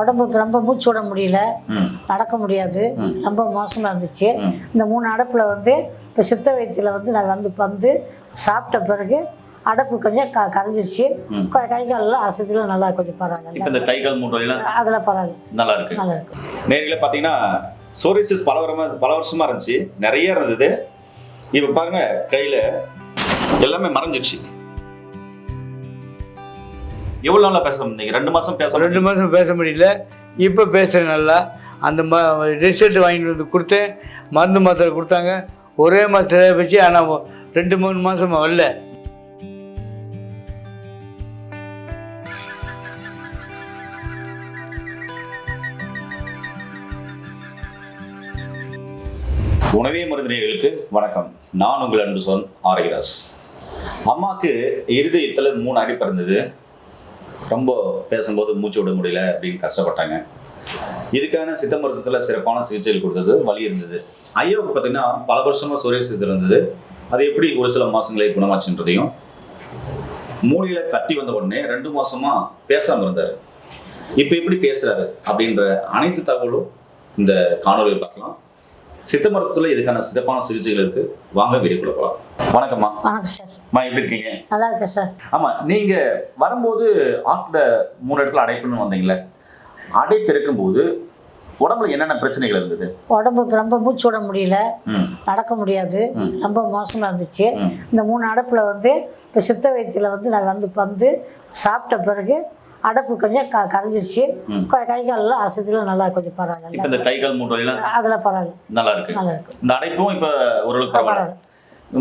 உடம்புக்கு ரொம்ப மூச்சு விட முடியல. நடக்க முடியாது. ரொம்ப மோசமாக இருந்துச்சு. இந்த மூணு அடப்பில் வந்து இப்போ சித்த வைத்தியில் வந்து நான் வந்து வந்து சாப்பிட்ட பிறகு அடப்பு கொஞ்சம் க கரைஞ்சிருச்சு. கை காலெல்லாம் அசதியில் நல்லா கொஞ்சம் பரவாயில்ல. இந்த கை கால் மூட்டையெல்லாம் அதில் பரவாயில்ல. நல்லா இருக்கு. நல்லா இருக்கு. நேரில் பார்த்தீங்கன்னா சோரிசிஸ் பல வருமா பல வருஷமா இருந்துச்சு. நிறைய இருந்தது. இப்போ பாருங்க கையில எல்லாமே மறைஞ்சிருச்சு. எவ்வளவு நாளா பேச வந்தீங்க ரெண்டு மாசம் பேச ரெண்டு மாதம் பேச முடியல. இப்போ பேசுகிறேன் நல்லா. அந்த ம ரிசல்ட் வாங்கிட்டு வந்து கொடுத்தேன். மருந்து மாத்திரை கொடுத்தாங்க. ஒரே மாத்திரை வச்சு ஆனால் ரெண்டு மூணு மாதம் வரல. உணவே மருந்தினர்களுக்கு வணக்கம். நான் உங்கள் அன்பு சொன் ஆரோக்கியதாஸ் அம்மாவுக்கு இருதயத்தில் மூணு அடிப்பு இருந்தது ரொம்ப பேசும்போது மூச்சு விட முடியல அப்படின்னு கஷ்டப்பட்டாங்க. இதுக்கான சித்த மருத்துவத்தில் சிறப்பான சிகிச்சைகள் கொடுத்தது வலி இருந்தது. ஐயாவுக்கு பார்த்தீங்கன்னா பல வருஷமா சுரேசித்து இருந்தது. அது எப்படி ஒரு சில மாதங்களே குணமாச்சுன்றதையும் மூளையில கட்டி வந்த உடனே ரெண்டு மாசமா பேசாம இருந்தாரு. இப்போ எப்படி பேசுறாரு அப்படின்ற அனைத்து தகவலும் இந்த காணொலியில் பார்க்கலாம். சித்த மருத்துவத்தில் இதுக்கான சிறப்பான சிகிச்சைகள் இருக்கு. வாங்க வீடியோக்குள்ள போகலாம் வணக்கம்மா. வணக்கம் சார். அம்மா எப்படி இருக்கீங்க? நல்லா இருக்கேன் சார். ஆமா நீங்க வரும்போது ஆற்றுல மூணு இடத்துல அடைப்புன்னு வந்தீங்களே அடைப்பு இருக்கும்போது உடம்புல என்னென்ன பிரச்சனைகள் இருந்தது? உடம்புக்கு ரொம்ப மூச்சு விட முடியல. ம். நடக்க முடியாது. ம். ரொம்ப மோசமாக இருந்துச்சு. ம். இந்த மூணு அடப்பில் வந்து இப்போ சித்த வைத்தியில் வந்து நான் வந்து வந்து சாப்பிட்ட பிறகு அடப்பு கொஞ்சம் க கரைஞ்சிருச்சு. ம். கை காலெல்லாம் அசதியில் நல்லா கொஞ்சம் பரவாயில்ல. இந்த கை கால் மூட்டையெல்லாம் அதில் பரவாயில்ல. நல்லா இருக்கு. நல்லா இருக்கு. இந்த அடைப்பும் இப்போ ஓரளவுக்கு பரவாயில்ல.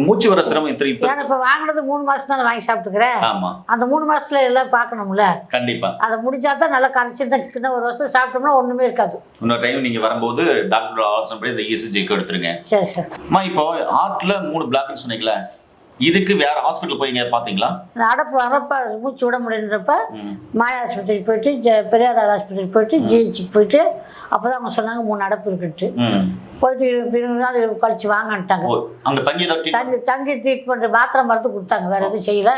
மூச்சு வர சிரமம் இத்தனை இப்போ ஏன்னா இப்போ வாங்கினது மூணு மாதம் தானே வாங்கி சாப்பிட்டுக்கிறேன் ஆமா. அந்த மூணு மாசத்துல எல்லாம் பார்க்கணும்ல? கண்டிப்பா. அதை முடிஞ்சா தான் நல்லா கரைச்சி தான் சின்ன ஒரு வருஷம் சாப்பிட்டோம்னா ஒன்றுமே இருக்காது. இன்னொரு டைம் நீங்க வரும்போது டாக்டர் ஆலோசனை படி இந்த இசிஜிக்கு எடுத்துருங்க. சரி சார். அம்மா இப்போ ஆர்ட்ல மூணு பிளாக்னு சொன்னீங்களே இதுக்கு வேற ஹாஸ்பிட்டல் போய் எங்கேயாவது பாத்தீங்களா இந்த அடப்பு வரப்ப மூச்சு விட முடியுன்றப்ப. மாயா ஆஸ்பத்திரிக்கு போயிட்டு ஜ பெரியார் ஆஸ்பத்திரிக்கு போயிட்டு ஜிஹெச்சுக்கு போயிட்டு அப்போ தான் அவங்க சொன்னாங்க மூணு அடப்பு இருக்குன்ட்டு. போயிட்டு இரு- இருபது நாள் கழிச்சு வாங்கன்ட்டாங்க. ஓ அங்க தங்கி தங்கி தங்கி ட்ரீட்மெண்ட் மாத்திரை மருந்து கொடுத்தாங்க வேற எதுவும் செய்யல.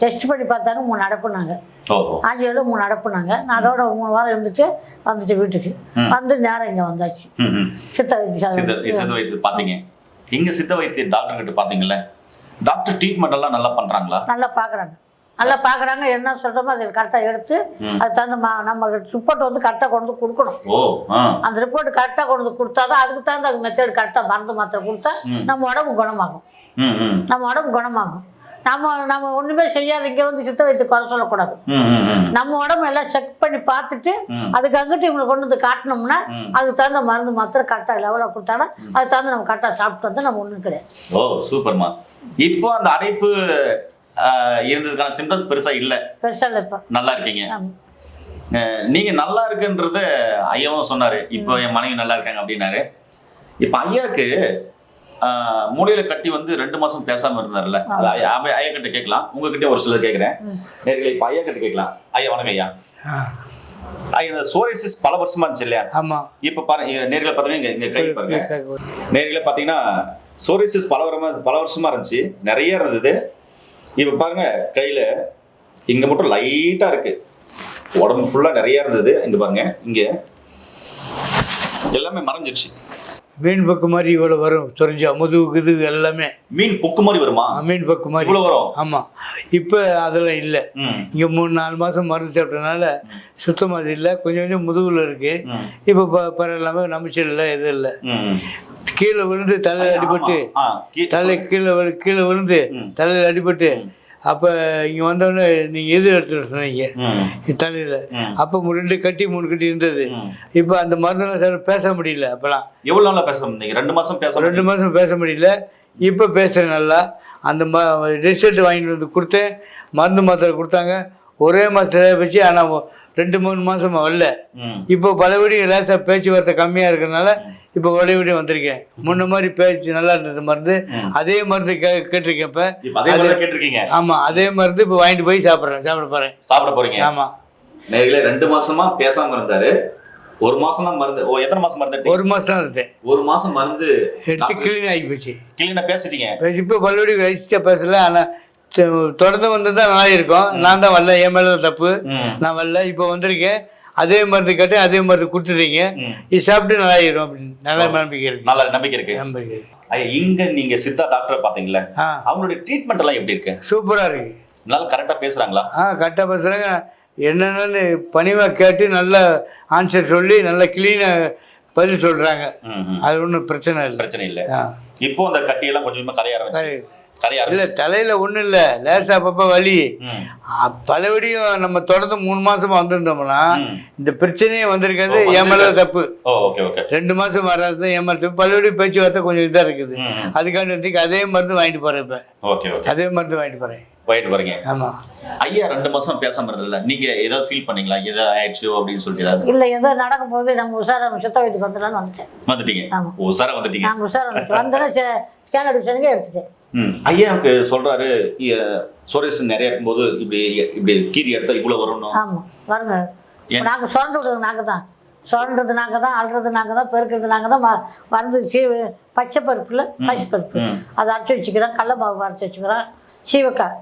டெஸ்ட் பண்ணி பார்த்தாங்க மூணு அடப்புனாங்க ஓஹோ ஆஞ்சியோட மூணு அடப்புனாங்க நான் அதோட மூணு வாரம் இருந்துட்டு வந்துட்டு வீட்டுக்கு. வந்து நேரம் இங்கே வந்தாச்சு. சித்த வைத்தியம் சித்த வைத்தியம் பாத்தீங்க இங்க சித்த வைத்திய டாக்டர் கிட்ட பாத்தீங்கல்ல டாக்டர் ட்ரீட்மெண்ட் எல்லாம் நல்லா பண்றாங்களா? நல்லா பார்க்குறாங்க நல்லா பார்க்குறாங்க என்ன சொல்கிறோமோ அதை கரெக்டாக எடுத்து. அது தகுந்த மா நம்ம ரிப்போர்ட் வந்து கரெக்டாக கொண்டு வந்து கொடுக்கணும். அந்த ரிப்போர்ட் கரெக்டாக கொண்டு வந்து கொடுத்தா தான் அதுக்கு தகுந்த மெத்தட் கரெக்டாக மருந்து மாத்திரை கொடுத்தா. நம்ம உடம்பு குணமாகும். நம்ம உடம்பு குணமாகும். நம்ம நம்ம ஒன்றுமே செய்யாத இங்கே வந்து சித்த வைத்து குறை சொல்லக்கூடாது. நம்ம உடம்பு எல்லாம் செக் பண்ணி பார்த்துட்டு. அதுக்கு அங்கிட்டு இவங்களை கொண்டு வந்து காட்டினோம்னா. அதுக்கு தகுந்த மருந்து மாத்திரை கரெக்டாக லெவலில் கொடுத்தாங்கன்னா அதுக்கு தகுந்த நம்ம கரெக்டாக சாப்பிட்டு வந்து நம்ம ஒன்றும் கிடையாது. ஓ சூப்பர்மா. இப்போ அந்த அடைப்பு இருந்ததுக்கான சிம்டம்ஸ் பெருசா இல்ல. பெருசாக இப்போ. நல்லா இருக்கீங்க. நீங்க நல்லா இருக்குன்றத ஐயாவும் சொன்னாரு. இப்போ என் மனைவி நல்லா இருக்காங்க அப்படின்னாரு. இப்போ ஐயாக்கு ஆஹ், மூளையில கட்டி வந்து ரெண்டு மாசம் பேசாம இருந்தார்ல அது ஐயா கிட்ட கேட்கலாம். உங்ககிட்ட ஒரு சிலர் கேட்கிறேன். நேர்களை இப்போ ஐயா கிட்ட கேட்கலாம். ஐயா வணக்கம் ஐயா. ஐயா இந்த சோரிசிஸ் பல வருஷமா இருந்துச்சு இல்லையா? ஆமாம் இப்போ பாருங்க நேர்களை பாத்தீங்கன்னா இங்க கை பாருங்க. நேரில் பார்த்தீங்கன்னா சோரிசிஸ் பல வருமா பல வருஷமா இருந்துச்சு. நிறைய இருந்தது இப்போ பாருங்க கையில இங்க மட்டும் லைட்டா இருக்கு. உடம்பு ஃபுல்லா நிறைய இருந்தது இங்க பாருங்க இங்க. எல்லாமே மறைஞ்சிருச்சு. மீன் பக்கு மாதிரி இவ்வளோ வரும். சொரிஞ்சா முதுகு இது எல்லாமே. மீன் பொக்கு மாதிரி வருமா? மீன் பக்கு மாதிரி. இவ்வளவு வரும். ஆமாம் இப்போ அதெல்லாம் இல்லை. இங்கே மூணு நாலு மாதம் மருந்து சாப்பிட்டனால சுத்தமாக இல்லை. கொஞ்சம் கொஞ்சம் முதுகில் இருக்குது இப்போ ப பரவாயில்லாம நம்பிச்சல் இல்லை எதுவும் இல்லை. கீழே விழுந்து தலையில் அடிபட்டு. தலை கீழே கீழே விழுந்து. தலையில் அடிபட்டு. அப்போ இங்கே வந்தோடனே நீங்கள் எது எடுத்துட்டு சொன்னீங்க? தலையில். அப்போ ரெண்டு கட்டி மூணு கட்டி இருந்தது. இப்போ அந்த மருந்தெல்லாம் சார் பேச முடியல அப்போலாம். எவ்வளவு நாளா பேச வந்தீங்க ரெண்டு மாசம் பேச ரெண்டு மாதம் பேச முடியல. இப்போ பேசுகிறேன் நல்லா. அந்த ம ரிசல்ட் வாங்கிட்டு வந்து கொடுத்தேன். மருந்து மாத்திரை கொடுத்தாங்க. ஒரே மாத்திரை வச்சு ஆனால் ரெண்டு மூணு மாதம் வரல. இப்போ பலபடி லேசாக பேச்சுவார்த்தை கம்மியாக இருக்கிறனால இப்போ பழையபடி வந்திருக்கேன். முன்ன மாதிரி பேச்சு நல்லா இருந்தது மருந்து. அதே மருந்து கே கேட்டிருக்கேன் இப்போ. கேட்டிருக்கீங்க. ஆமாம் அதே மருந்து இப்போ வாங்கிட்டு போய் சாப்பிட்றேன் சாப்பிட போகிறேன் சாப்பிட போறீங்க? ஆமாம் நேர்களே ரெண்டு மாசமா பேசாம இருந்தாரு. ஒரு மாசம் தான் மருந்து ஓ எத்தனை மாசம் மருந்து ஒரு மாதம் தான் இருந்தேன் ஒரு மாசம் மருந்து எடுத்து கிளீன் ஆகி போச்சு. கிளீனா பேசிட்டீங்க? இப்போ பல்லபடி ரைஸ்டாக பேசல ஆனால் தொடர்ந்து வந்து தான் நல்லா இருக்கும். நான் தான் வரல என் மேலே தப்பு. நான் வரல இப்போ வந்திருக்கேன். அதே மருந்து கேட்டு அதே மருந்து கொடுத்துட்டீங்க ம். இது சாப்பிட்டு நல்லாயிரும் அப்படின்னு. நல்ல நம்பிக்கை இருக்கு. நல்ல நம்பிக்கை இருக்கு. நம்பிக்கை. ஐயா இங்க நீங்க சித்தா டாக்டர் பாத்தீங்களா அவங்களுடைய ட்ரீட்மெண்ட் எல்லாம் எப்படி இருக்கு? சூப்பராக இருக்கு. நல்லா கரெக்டா பேசுறாங்களா? ஆ கரெக்டாக பேசுகிறாங்க என்னென்னு பணிவாக கேட்டு நல்ல ஆன்சர் சொல்லி நல்ல க்ளீனாக பதில் சொல்கிறாங்க. அது ஒன்றும் பிரச்சனை இல்லை. பிரச்சனை இல்ல. இப்போ அந்த கட்டியெல்லாம் கொஞ்சம் கொஞ்சமா கரைய ஆரம்பிச்சு. சரி. கரைய இல்லை தலையில் ஒன்றும் இல்லை லேசாக அப்பப்போ வலி. பலபடியும் நம்ம தொடர்ந்து மூணு மாசமா வந்திருந்தோம்னா. இந்த பிரச்சனையே வந்திருக்காது என் மேல தப்பு. ரெண்டு மாசம் வராது என் மேல தப்பு. பலபடி பேச்சுவார்த்தை கொஞ்சம் இதாக இருக்குது. அதுக்காண்டி வந்து அதே மருந்து வாங்கிட்டு போறேன் இப்ப. அதே மருந்து வாங்கிட்டு போறேன். போயிட்டு வரீங்க. ஆமா. ஐயா ரெண்டு மாசம் பேசாம இருந்ததுல நீங்க ஏதாவது ஃபீல் பண்ணீங்களா? ஏதாவது ஆயிடுச்சு அப்படின்னு சொல்லிட்டு இல்லை ஏதோ நடக்கும்போது நம்ம உஷாரா சித்த வைத்துக்கு வந்துடலான்னு வந்துட்டேன். வந்துட்டீங்க. ஆமா. சார வந்துட்டீங்க. நான் உஷாரா வந்துட்டு வந்தோடனே ஸ்கேன் எடுக்க எடுத்துட்டேன். ஐயாவுக்கு சொல்றாரு சோரேஸ் நிறைய இருக்கும்போது இப்படி இப்படி கீரி எடுத்தா இவ்வளவு வரணும் ஆமாம் வருங்க. ஏன்? நாங்கள் சுரண்டு விடுறது நாங்கள் தான் சுரண்டுறது நாங்கள் தான் அழுறது நாங்கள் தான் பெருக்கிறது நாங்கள் தான் மருந்து பச்சை பருப்புல பச்சை பருப்பு. அதை அரைச்சி வச்சுக்கிறோம். கடல மாவு அரைச்சி வச்சுக்கிறோம். சீவக்காய்.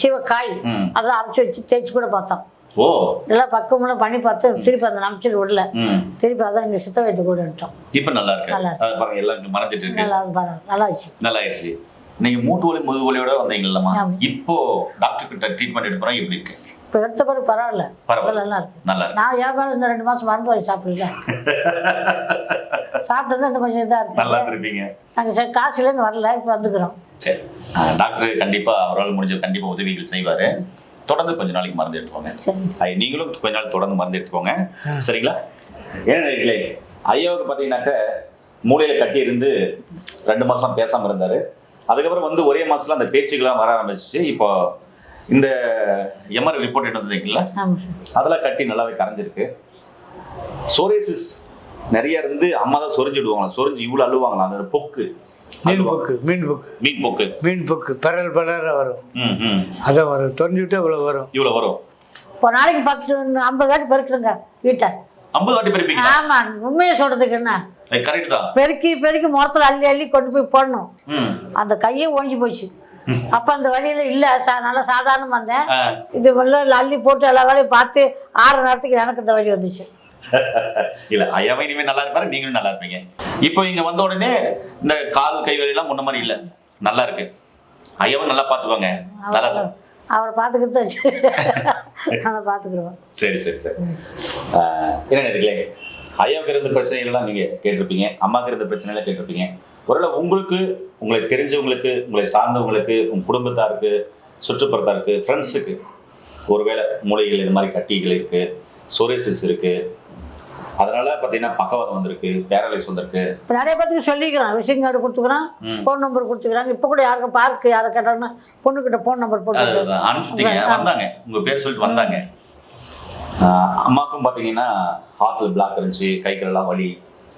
சீவக்காய். அதெல்லாம் அரைச்சி வச்சு தேய்ச்சி கூட பார்த்தோம். ஓ. எல்லாம் பக்குவமெல்லாம் பண்ணி பார்த்து திருப்பி அந்த நம்பிச்சிட்டு விடல. திருப்பி அதான் இங்கே சித்த வைத்து கூட விட்டோம் இப்ப நல்லா இருக்கு. நல்லா பாருங்க எல்லாம் மறந்துட்டு இருக்கு. நல்லா நல்லா ஆச்சு நல்லா ஆயிடுச்சு. நீங்க மூட்டு வலி முதுகு வலியோட வந்தீங்கல்லம்மா. ஆமா. இப்போ டாக்டர் கிட்ட ட்ரீட்மெண்ட் போறா எப்படி இருக்கு? இப்போ எடுத்த பிறகு பரவாயில்ல. பரவாயில்ல. நல்லா இருக்கு. நல்லா நான் ஏன் மேலே இந்த ரெண்டு மாதம் மருந்து வாங்கி சாப்பிடல? சாப்பிட்டது இன்னும் கொஞ்சம் இதாக நல்லா இருக்கு இருப்பீங்க நாங்கள் சரி காசுலேருந்து வரல இப்போ வந்துக்கிறோம். சரி. டாக்டர் கண்டிப்பா அவரால் முடிஞ்ச கண்டிப்பா உதவிகள் செய்வாரு. தொடர்ந்து கொஞ்ச நாளைக்கு மருந்து எடுத்துக்கோங்க. நீங்களும் கொஞ்ச நாள் தொடர்ந்து மருந்து எடுத்துக்கோங்க. சரிங்களா? ஏன்னா நேயர்களே, ஐயாவுக்கு பார்த்தீங்கன்னாக்க மூளையில கட்டி இருந்து ரெண்டு மாசம் பேசாம இருந்தாரு. அதுக்கப்புறம் வந்து ஒரே மாசத்துல அந்த பேச்சுக்கெல்லாம் வர ஆரம்பிச்சிச்சு. இப்போ இந்த எம்ஆர் ரிப்போர்ட் எடுத்து வந்தீங்களா ஆமாம் சார் அதெல்லாம் கட்டி நல்லாவே கரைஞ்சிருக்கு. சோரேசிஸ் நிறைய இருந்து அம்மா தான் சொரிஞ்சு விடுவாங்களா சொரிஞ்சு இவ்வளோ அழுவாங்களா? அந்த பொக்கு. மீன். பொக்கு மீன் பொக்கு. மீன் பொக்கு. மீன் பொக்கு பரல் பரல வரும். ம் ம். அதை வரும். தொலைஞ்சுட்டு அவ்வளோ வரும். இவ்வளோ வரும். இப்போ நாளைக்கு பத்து ஐம்பது வாட்டி பெருக்குறேங்க வீட்டை. ஐம்பது வாட்டி பெருப்பீங்க ஆமாம் உண்மையை சொல்கிறதுக்கு என்ன? கரெக்ட் தான். பெருக்கி பெருக்கி முறத்தில் அள்ளி அள்ளி கொண்டு போய் போடணும். ம். அந்த கையே ஓஞ்சி போச்சு. அப்போ அந்த வழியில் இல்லை சா நல்லா சாதாரணமாக வந்தேன். இது உள்ள அள்ளி போட்டு எல்லா வேலையும் பார்த்து ஆறு நேரத்துக்கு எனக்கு இந்த வழி வந்துச்சு. இல்ல ஐயாவும் இனிமே நல்லா இருப்பாரு நீங்களும் நல்லா இருப்பீங்க. இப்போ இங்க வந்த உடனே இந்த கால் கை வலி எல்லாம் முன்ன மாதிரி இல்ல. நல்லா இருக்கு. ஐயாவும் நல்லா பாத்துக்கோங்க நல்லா அவரை பார்த்துக்கிட்டு வச்சு நல்லா பார்த்துக்குருவோம் சரி சரி சரி. என்ன நேர்களே ஐயாவுக்கு இருந்த பிரச்சனைகள்லாம் நீங்க கேட்டிருப்பீங்க. அம்மாவுக்கு இருந்த பிரச்சனைகளை கேட்டிருப்பீங்க. ஒருவேளை உங்களுக்கு உங்களை தெரிஞ்சவங்களுக்கு உங்களை சார்ந்தவங்களுக்கு உங்க குடும்பத்தாருக்கு சுற்றுப்புறத்தாருக்கு ஃப்ரெண்ட்ஸுக்கு ஒருவேளை மூளைகள் இது மாதிரி கட்டிகள் இருக்கு சோரேசிஸ் இருக்கு அதனால பார்த்தீங்கன்னா பக்கவாதம் வந்திருக்கு பேரலைஸ் வந்திருக்கு. நிறைய பேருக்கு சொல்லிக்கிறோம் விசிங் கார்டு கொடுத்துக்கிறோம் ம். ஃபோன் நம்பர் கொடுத்துக்கிறாங்க. இப்போ கூட யாருக்கும் பார்க்கு யாரை கேட்டாங்கன்னா பொண்ணுக்கிட்ட ஃபோன் நம்பர் போட்டு அனுப்பிச்சிட்டீங்க. வந்தாங்க. உங்க பேர் சொல்லிட்டு வந்தாங்க. அம்மாக்கும் பார்த்தீங்கன்னா ஹார்ட்ல பிளாக் இருந்துச்சு கை காலெல்லாம் வலி.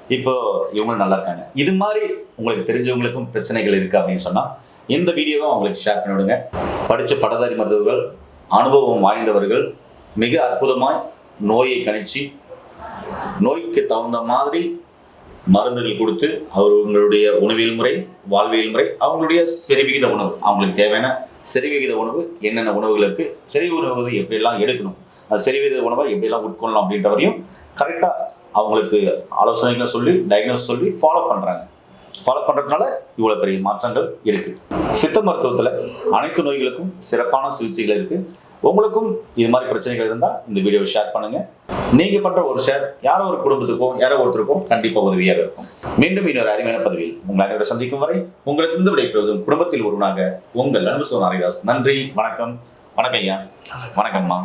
இப்போ இவங்களும் நல்லா இருக்காங்க. இது மாதிரி உங்களுக்கு தெரிஞ்சவங்களுக்கும் பிரச்சனைகள் இருக்கு அப்படின்னு சொன்னா இந்த வீடியோவை அவங்களுக்கு ஷேர் பண்ணி விடுங்க படிச்ச பட்டதாரி மருத்துவர்கள் அனுபவம் வாய்ந்தவர்கள் மிக அற்புதமாய் நோயை கணிச்சு நோய்க்கு தகுந்த மாதிரி மருந்துகள் கொடுத்து அவங்களுடைய உணவியல் முறை வாழ்வியல் முறை அவங்களுடைய செறிவிகித உணவு. அவங்களுக்கு தேவையான செறிவிகித உணவு என்னென்ன உணவுகள் இருக்குது சரி உணவு எப்படியெல்லாம் எடுக்கணும் அது செறிவிகித உணவை எப்படியெல்லாம் உட்கொள்ளலாம் அப்படின்றவரையும் கரெக்டாக அவங்களுக்கு ஆலோசனைகளை சொல்லி டயக்னோஸ் சொல்லி ஃபாலோ பண்ணுறாங்க ஃபாலோ பண்ணுறதுனால இவ்வளோ பெரிய மாற்றங்கள் இருக்குது சித்த மருத்துவத்தில் அனைத்து நோய்களுக்கும் சிறப்பான சிகிச்சைகள் இருக்குது உங்களுக்கும் இது மாதிரி பிரச்சனைகள் இருந்தால் இந்த வீடியோவை ஷேர் பண்ணுங்க. நீங்க பண்ற ஒரு ஷேர் யாரோ ஒரு குடும்பத்துக்கும் யாரோ ஒருத்தருக்கும் கண்டிப்பாக உதவியாக இருக்கும். மீண்டும் இன்னொரு அருமையான பதவி உங்கள் அனைவரை சந்திக்கும் வரை உங்களை இருந்து விடைபெறுவதும் குடும்பத்தில் ஒருவனாக உங்கள் அன்பு சோனாரிதாஸ் நன்றி வணக்கம். வணக்கம் ஐயா. வணக்கம்மா.